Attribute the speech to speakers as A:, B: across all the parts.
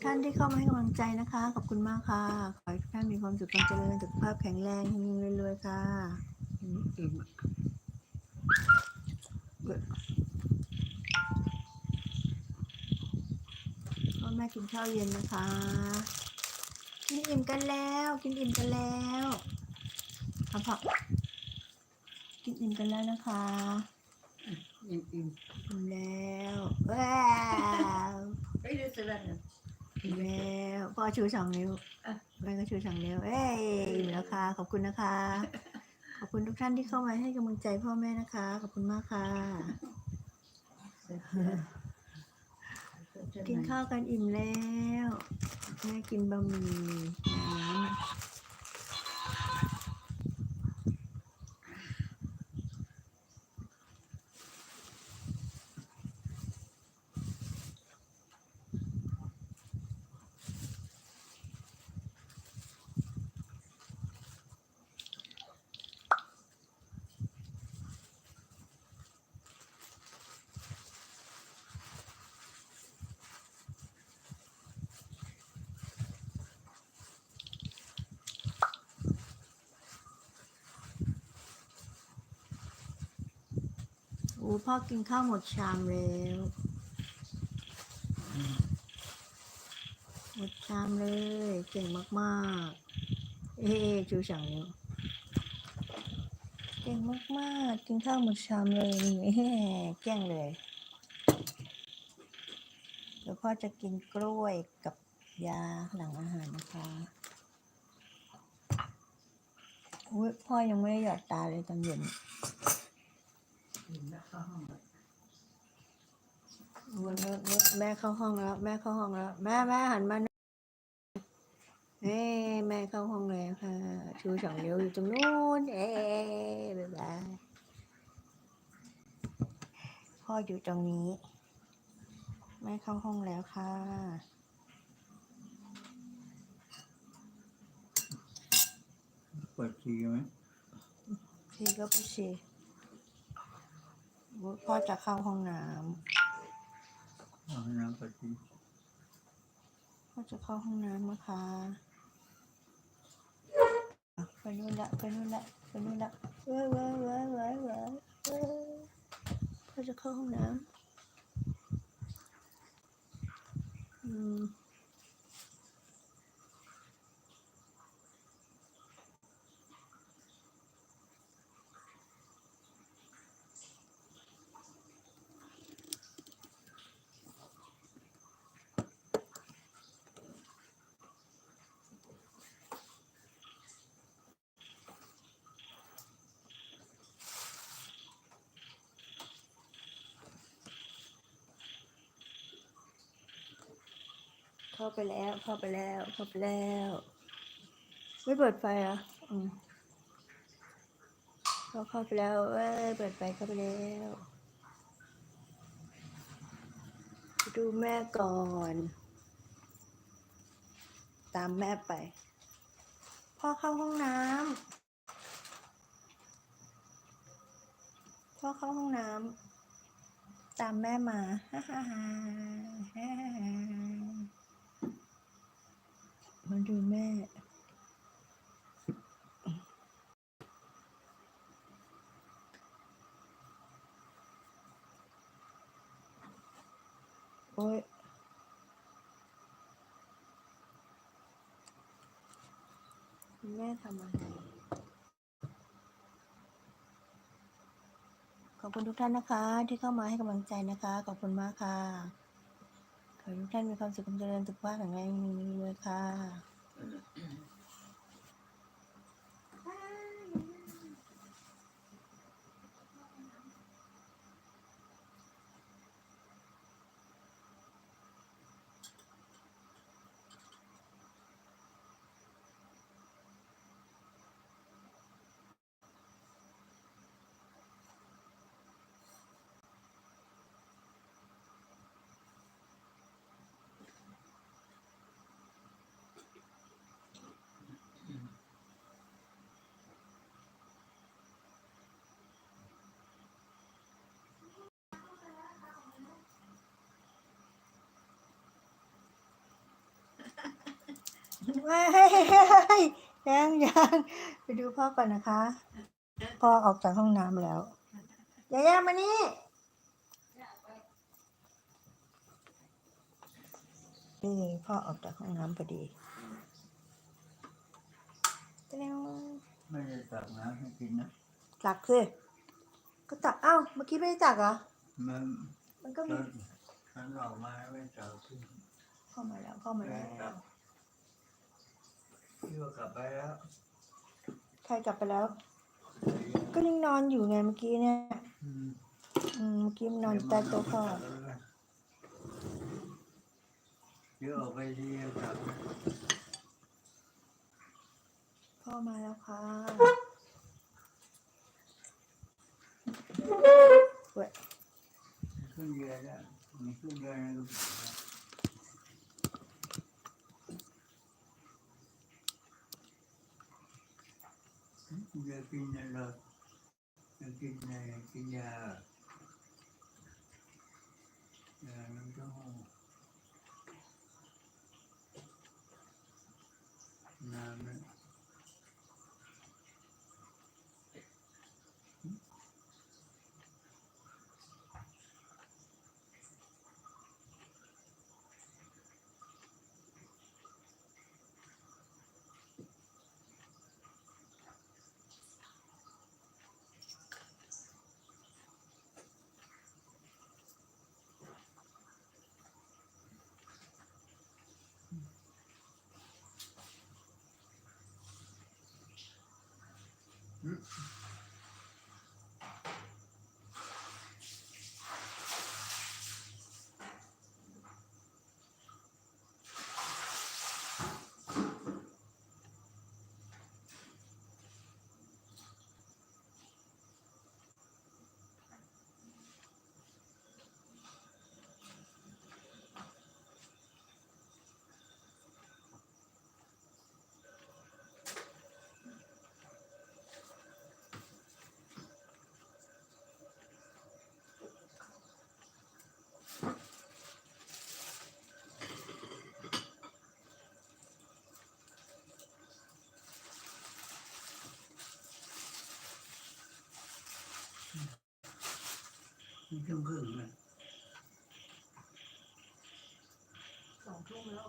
A: คุณทุกท่านที่เข้ามาให้กำลังใจนะคะ ขอบคุณมากค่ะ ขอให้ทุกท่านมีความสุขความเจริญสุขภาพแข็งแรงเฮงๆรวยๆค่ะ
B: อิ่มอะ
A: พ่อแม่กินข้าวเย็นนะคะ กินอิ่มกันแล้ว กินอิ่มกันแล้วครับพ่อกินอิ่มกันแล้วนะคะ
B: อิ่มอิ่ม
A: อิ่มแล้วว้าว
B: ไอ้เรื่อง อิ่
A: มแล้วพ่อชูสองนิ้วแม่ก็ชูสองนิ้ว เอ้ยอิ่มแล้วค่ะ ขอบคุณนะคะ ขอบคุณทุกท่านที่เข้ามาให้กำลังใจพ่อแม่นะคะ ขอบคุณมากค่ะ กินข้าวกันอิ่มแล้ว แม่กินบะหมี่น้ำ อ้พ่อกินข้าวหมดชามแล้วหมดชามเลย เก่งมากๆ เอ๊ชูสั่งนิ้วเก่งมากๆ กินข้าวหมดชามเลยเอ๊ะแกล้งเลย เดี๋ยวพ่อจะกินกล้วยกับยาหลังอาหารนะคะอุ๊ยพ่อยังไม่ได้หยอดตาเลยตอนเย็น
B: แล้วเข้าห้องเลย
A: วันนี้แม่เข้าห้องแล้ว แม่เข้าห้องแล้ว แม่แม่หันมาหน่อยเอ้แม่เข้าห้องแล้วค่ะ ชูสองนิ้วอยู่ตรงนู้น เอ้บ๊ายบายพ่ออยู่ตรงนี้ แม่เข้าห้องแล้วค่ะ
C: เปิดทีไหม
A: ทีก็ไปสิ พ่อจะเข้าห้องน้
C: เอาให้น้ำเปิดทีำ
A: พ่อจะเข้าห้องน้ำนะคะอะไปนู่นละไปนู่นละไปนู่นละเว้ยเว้ยเว้ยเว้ยเว้ยเว้ยพ่อจะเข้าห้องน้ำอืม เข้าไปแล้ว เข้าไปแล้ว เข้าไปแล้ว ไม่เปิดไฟอะอืมเราเข้าไปแล้วเอ้ยเปิดไฟเข้าไปแล้วดูแม่ก่อน ตามแม่ไป พ่อเข้าห้องน้ำพ่อเข้าห้องน้ำตามแม่มาฮ่าฮ่าฮ่าฮ่า มาดูแม่ โอ้ยแม่ทำอะไรขอบคุณทุกท่านนะคะ ที่เข้ามาให้กำลังใจนะคะ ขอบคุณมากค่ะ ขอให้ทุกท่านมีความสุขความเจริญสุขภาพแข็งแรงมีเลยค่ะ ไม่ยังยังไปดูพ่อก่อนนะคะ พ่อออกจากห้องน้ำแล้วยายามานี่นี่พ่อออกจากห้องน้ำพอดีจะเร็ว
C: ไม่ได้ตักน้ำให้กินนะ
A: ตักสิก็ตักเอ้าเมื่อกี้ไม่ได้ตักเหรอ
C: มัน
A: มันก็
C: ต
A: มี
C: อนฉันออกมาไม่ตักขึ้น
A: เข้ามาแล้วเข้ามาแล้ว
C: พี่ว่ากลับไปแล้ว
A: ใครกลับไปแล้ว ก็ยังนอนอยู่ไงเมื่อกี้เนี่ย
C: อืม
A: อืมเมื่อกี้มันนอนใต้โต๊ะพ่อ
C: เดี๋ยวออกไปดีกลับ
A: พ่อมาแล้วค่ะเว้ย
C: ขึ้นเรือแล้วมีขึ้นเรือนะลูกเรือกิ นอะไร Mm-hmm. ไม่ต้องพึ่งนะ
A: สองทุ่มแล้ว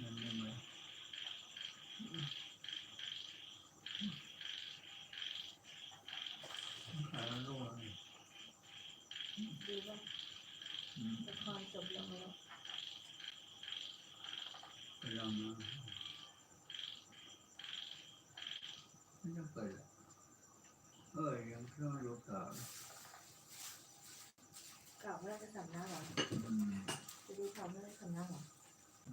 C: มันไม่มาหาลูกอะ
A: ดีป่ะ
C: อืม
A: ละครจบลงแล้ว
C: ไปลองมา ไม่ต้องเปิดหรอกเออยังต้องรู้ข่าว
A: กลับเมื่อไรจะสำนักเหรอ
C: อืม
A: จะดูข่าวเมื่อไรสำนักเหรอ
C: อื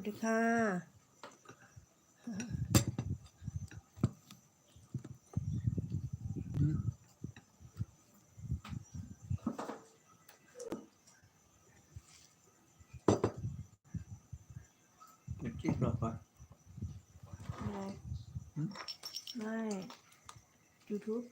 A: วัสดีค่ะ
C: Ett TikTok va?
A: อะไร
C: หืม
A: ไม่ YouTube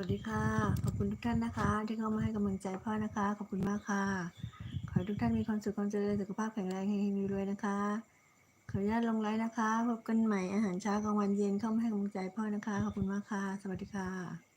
A: วัสดีค่ะ ขอบคุณทุกท่านนะคะ ที่เข้ามาให้กำลังใจพ่อนะคะ ขอบคุณมากค่ะ ขอให้ทุกท่านมีความสุขความเจริญสุขภาพแข็งแรงเฮงๆรวยๆนะคะ ขออนุญาตลงไลน์นะคะ พบกันใหม่อาหารเช้ากลางวันเย็นเข้ามาให้กำลังใจพ่อนะคะ ขอบคุณมากค่ะ สวัสดีค่ะ